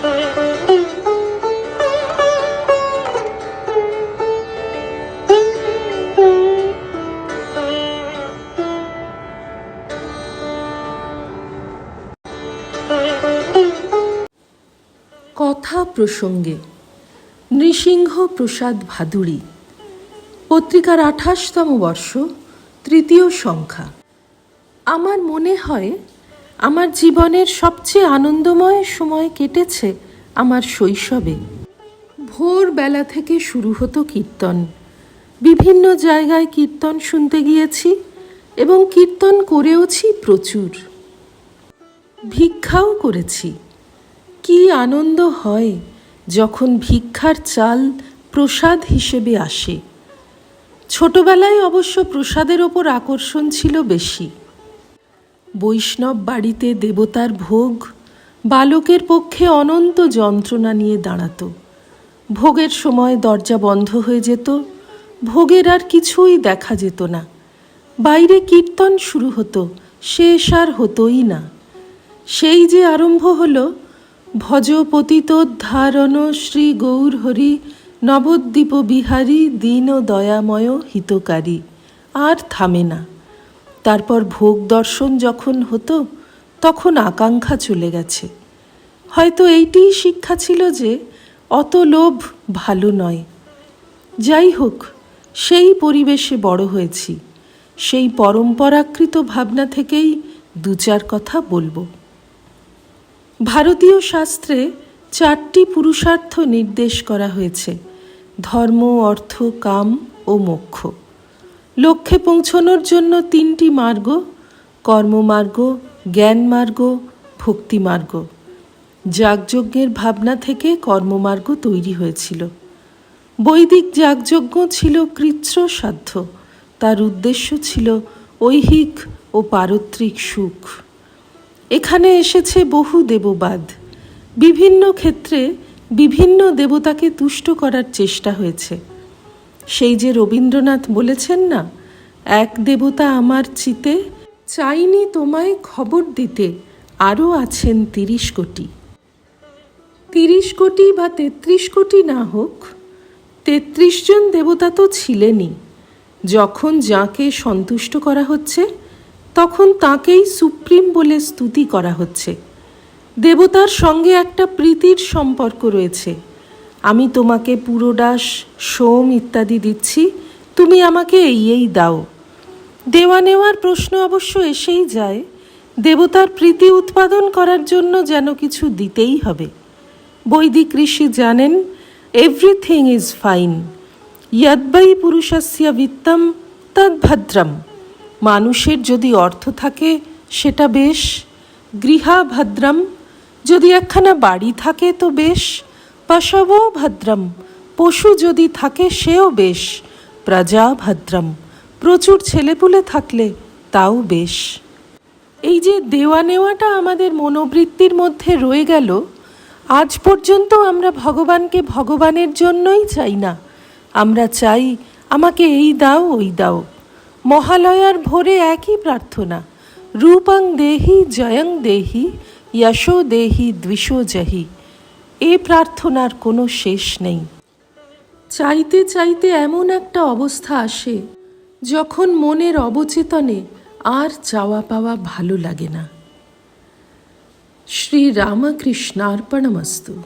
কথা প্রসঙ্গে নৃসিংহ প্রসাদ ভাদুড়ী পত্রিকার আঠাশতম বর্ষ তৃতীয় সংখ্যা। আমার মনে হয় আমার জীবনের সবচেয়ে আনন্দময় সময় কেটেছে আমার শৈশবে। ভোরবেলা থেকে শুরু হতো কীর্তন। বিভিন্ন জায়গায় কীর্তন শুনতে গিয়েছি এবং কীর্তন করেওছি প্রচুর। ভিক্ষাও করেছি। কি আনন্দ হয় যখন ভিক্ষার চাল প্রসাদ হিসেবে আসে। ছোটবেলায় অবশ্য প্রসাদের ওপর আকর্ষণ ছিল বেশি। বৈষ্ণব বাড়িতে দেবতার ভোগ, বালকের পক্ষে অনন্ত যন্ত্রণা নিয়ে দাঁড়াতো। ভোগের সময় দরজা বন্ধ হয়ে যেত, ভোগের আর কিছুই দেখা যেত না। বাইরে কীর্তন শুরু হতো, শেষ আর হতোই না। সেই যে আরম্ভ হল ভজ পতিতোদ্ধারণ শ্রী গৌর হরি, নবদ্বীপ বিহারী দীন দয়াময় হিতকারী, আর থামে না। তারপর ভোগ দর্শন যখন হতো, তখন আকাঙ্ক্ষা চলে গেছে। হয়তো এইটিই শিক্ষা ছিল যে, অত লোভ ভালো নয়। যাই হোক, সেই পরিবেশে বড় হয়েছি। সেই পরম্পরাকৃত ভাবনা থেকেই দু চার কথা বলব। ভারতীয় শাস্ত্রে চারটি পুরুষার্থ নির্দেশ করা হয়েছে, ধর্ম, অর্থ, কাম ও মোক্ষ। লক্ষ্যে পৌঁছনোর জন্য তিনটি মার্গ, কর্মমার্গ, জ্ঞানমার্গ, ভক্তিমার্গ। যাগযজ্ঞের ভাবনা থেকে কর্মমার্গ তৈরি হয়েছিল। বৈদিক যাগযজ্ঞ ছিল কৃচ্ছ সাধ্য। তার উদ্দেশ্য ছিল ঐহিক ও পারত্রিক সুখ। এখানে এসেছে বহু দেববাদ। বিভিন্ন ক্ষেত্রে বিভিন্ন দেবতাকে তুষ্ট করার চেষ্টা হয়েছে। সেই যে রবীন্দ্রনাথ বলেছেন না, এক দেবতা আমার চিতে, চাইনি তোমায় খবর দিতে আরও আছেন তিরিশ কোটি। তিরিশ কোটি বা তেত্রিশ কোটি না হোক, তেত্রিশ জন দেবতা তো ছিলেনই। যখন যাকে সন্তুষ্ট করা হচ্ছে, তখন তাকেই সুপ্রিম বলে স্তুতি করা হচ্ছে। দেবতার সঙ্গে একটা প্রীতির সম্পর্ক রয়েছে। আমি তোমাকে পুরোডাস সোম ইত্যাদি দিচ্ছি, তুমি আমাকে এই এই দাও। দেওয়া নেওয়ার প্রশ্ন অবশ্য এসেই যায়, দেবতার প্রীতি উৎপাদন করার জন্য যেন কিছু দিতেই হবে। বৈদিক ঋষি জানেন, এভরিথিং ইজ ফাইন ইয়াদ্বাই পুরুষস্য বিত্তম তদ্ভদ্রম মানুষের যদি অর্থ থাকে, সেটা বেশ, গৃহা ভদ্রম। যদি একখানা বাড়ি থাকে, তো বেশ পশবও ভদ্রম, পশু যদি থাকে সেও বেশ, প্রজা ভদ্রম, প্রচুর ছেলেপুলে থাকলে তাও বেশ। এই যে দেওয়া নেওয়াটা আমাদের মনোবৃত্তির মধ্যে রয়ে গেল, আজ পর্যন্ত আমরা ভগবানকে ভগবানের জন্যই চাই না। আমরা চাই আমাকে এই দাও, ওই দাও। মহালয়ার ভোরে একই প্রার্থনা, রূপং দেহি, জয়ং দেহি, যশো দেহি, দ্বিষো জহি। এ প্রার্থনার কোনো শেষ নেই। চাইতে চাইতে এমন একটা অবস্থা আসে, যখন মনের অবচেতনে আর চাওয়া পাওয়া ভালো লাগে না। শ্রী রামকৃষ্ণার্পণমস্তু।